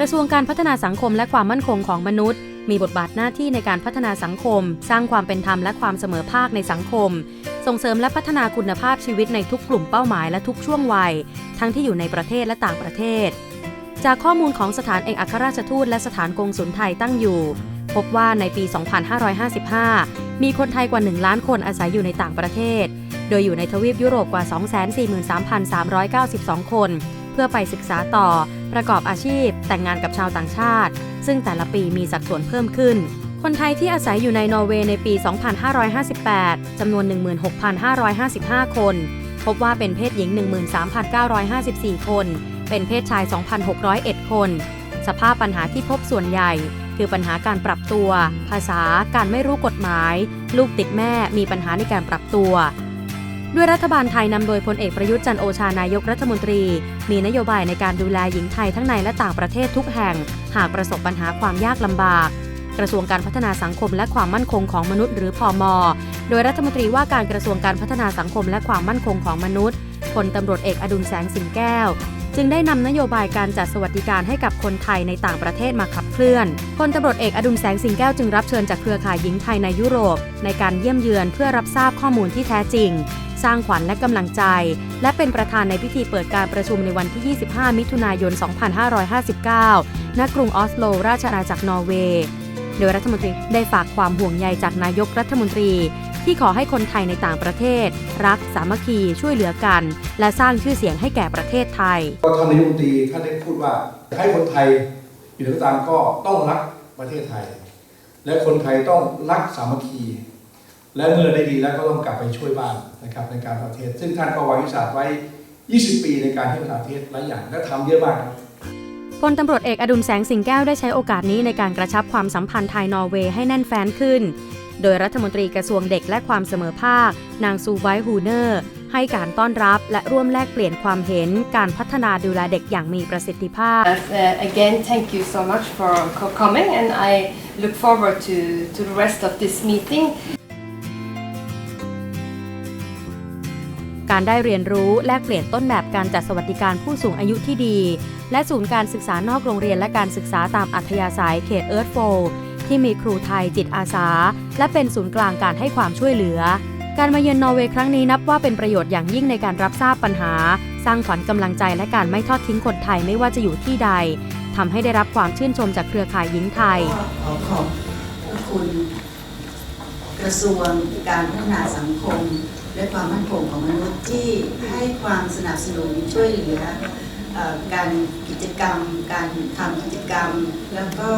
กระทรวงการพัฒนาสังคมและความมั่นคงของมนุษย์ มีบทบาทหน้าที่ในการพัฒนาสังคม สร้างความเป็นธรรมและความเสมอภาคในสังคม ส่งเสริมและพัฒนาคุณภาพชีวิตในทุกกลุ่มเป้าหมายและทุกช่วงวัย ทั้งที่อยู่ในประเทศและต่างประเทศ จากข้อมูลของสถานเอกอัครราชทูตและสถานกงสุลไทยตั้งอยู่ พบว่าในปี 2555 มีคนไทยกว่า 1 ล้านคนอาศัยอยู่ในต่างประเทศ โดยอยู่ในทวีปยุโรปกว่า 243,392 คน พื่อไปศึกษาต่อ ประกอบอาชีพ แต่งงานกับชาวต่างชาติ ซึ่งแต่ละปีมีสัดส่วนเพิ่มขึ้น คนไทยที่อาศัยอยู่ในนอร์เวย์ในปี 2558 จำนวน 16,555 คน พบว่าเป็นเพศหญิง 13,954 คน เป็นเพศชาย 2,601 คน สภาพปัญหาที่พบส่วนใหญ่คือปัญหาการปรับตัว ภาษา การไม่รู้กฎหมาย ลูกติดแม่มีปัญหาในการปรับตัว ด้วยรัฐบาลไทยนำโดยพลเอกประยุทธ์จันโอชานายกรัฐมนตรี มีนโยบายในการดูแลหญิงไทยทั้งในและต่างประเทศทุกแห่ง หากประสบปัญหาความยากลำบาก กระทรวงการพัฒนาสังคมและความมั่นคงของมนุษย์หรือพอมโดยรัฐมนตรีว่าการกระทรวงการพัฒนาสังคมและความมั่นคงของมนุษย์ พลตำรวจเอกอดุลแสงสิงแก้ว จึงได้นำนโยบายการจัดสวัสดิการให้กับคนไทยในต่างประเทศมาขับเคลื่อนพลตำรวจเอกอดุลแสงสิงแก้วจึงรับเชิญจากเครือข่ายหญิงไทยในยุโรป ในการเยี่ยมเยือนเพื่อรับทราบข้อมูลที่แท้จริง สร้างขวัญและกำลังใจ และเป็นประธานในพิธีเปิดการประชุมในวันที่ 25 มิถุนายน 2559 ณ กรุงออสโล ราชอาณาจักรนอร์เวย์โดยรัฐมนตรีได้ฝากความห่วงใยจากนายกรัฐมนตรี ที่ขอให้คนไทยในต่างประเทศ รักสามัคคีช่วยเหลือกัน และสร้างชื่อเสียงให้แก่ประเทศไทย ก็ท่านนายกรัฐมนตรีท่านได้พูดว่าให้คนไทยอยู่ในก็ตามก็ต้องรักประเทศไทย และคนไทยต้องรักสามัคคี และเมื่อได้ดีแล้วก็ต้องกลับไปช่วยบ้านนะครับในการประเทศ ซึ่งท่านก็วางยุทธศาสตร์ไว้ 20 ปีในการที่พัฒนาประเทศหลายอย่างและทำเยอะมากครับพลตำรวจเอกอดุลแสงสิงแก้วได้ใช้โอกาสนี้ในการกระชับความสัมพันธ์ไทยนอร์เวย์ให้แน่นแฟ้นขึ้น โดยรัฐมนตรีกระทรวงเด็กและความเสมอภาคนางซูไวท์ฮูเนอร์ ให้การต้อนรับและร่วมแลกเปลี่ยนความเห็นการพัฒนาดูแลเด็กอย่างมีประสิทธิภาพ Uh, again, thank you so much for co- coming, and I look forward to, to the rest of this meeting. การได้เรียนรู้แลกเปลี่ยนต้นแบบการจัดสวัสดิการผู้สูงอายุที่ดี และศูนย์การศึกษานอกโรงเรียนและการศึกษาตามอัธยาศัยเขตเอิร์ธโฟ ที่มีครูไทยจิตอาสา และเป็นศูนย์กลางการให้ความช่วยเหลือ การมาเยือนนอร์เวย์ครั้งนี้นับว่าเป็นประโยชน์อย่างยิ่งในการรับทราบปัญหา สร้างขวัญกำลังใจและการไม่ทอดทิ้งคนไทยไม่ว่าจะอยู่ที่ใดทำให้ได้รับความชื่นชมจากเครือข่ายหญิงไทย ขอขอบคุณกระทรวงการพัฒนาสังคม และความมั่นคงของมนุษย์ที่ให้ความสนับสนุนช่วยเหลืออการกิจกรรม การทำกิจกรรม แล้วก็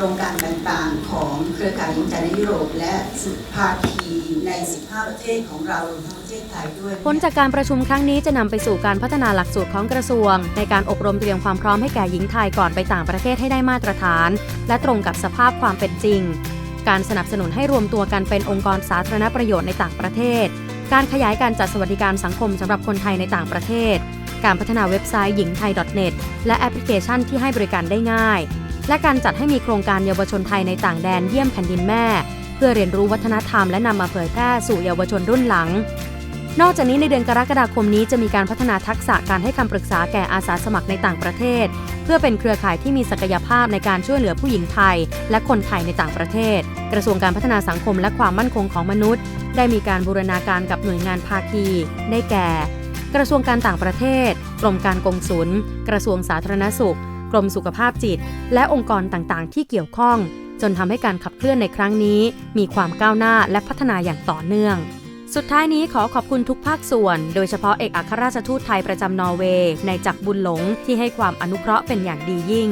โครงการต่างๆ ของเครือข่ายหญิงไทยในยุโรป และสุภาคีใน 15 ประเทศของเรารวมทั้งประเทศไทยด้วย ผลจากการประชุมครั้งนี้จะนำไปสู่การพัฒนาหลักสูตรของกระทรวง ในการอบรมเตรียมความพร้อมให้แก่หญิงไทยก่อนไปต่างประเทศให้ได้มาตรฐาน และตรงกับสภาพความเป็นจริง การสนับสนุนให้รวมตัวกันเป็นองค์กรสาธารณประโยชน์ในต่างประเทศ การขยายการจัดสวัสดิการสังคมสำหรับคนไทยในต่างประเทศ การพัฒนาเว็บไซต์หญิงไทย .net และแอปพลิเคชันที่ให้บริการได้ง่าย และการจัดให้มีโครงการเยาวชนไทยในต่างแดนเยี่ยมแผ่นดินแม่ เพื่อเรียนรู้วัฒนธรรมและนำมาเผยแพร่สู่เยาวชนรุ่นหลัง นอกจากนี้ในเดือนกรกฎาคมนี้จะมีการพัฒนาทักษะการให้คำปรึกษาแก่อาสาสมัครในต่างประเทศ เพื่อเป็นเครือข่ายที่มีศักยภาพในการช่วยเหลือผู้หญิงไทย และคนไทยในต่างประเทศ กระทรวงการพัฒนาสังคมและความมั่นคงของมนุษย์ ได้มีการบูรณาการกับหน่วยงานภาคี ได้แก่ กระทรวงการต่างประเทศ กรมการกงสุล กระทรวงสาธารณสุข กรมสุขภาพจิต และองค์กรต่างๆ ที่เกี่ยวข้อง จนทำให้การขับเคลื่อนในครั้งนี้ มีความก้าวหน้าและพัฒนาอย่างต่อเนื่อง สุดท้ายนี้ขอขอบคุณทุกภาคส่วน โดยเฉพาะเอกอัครราชทูตไทยประจำนอร์เวย์ในจักรบุญหลงที่ให้ความอนุเคราะห์เป็นอย่างดียิ่ง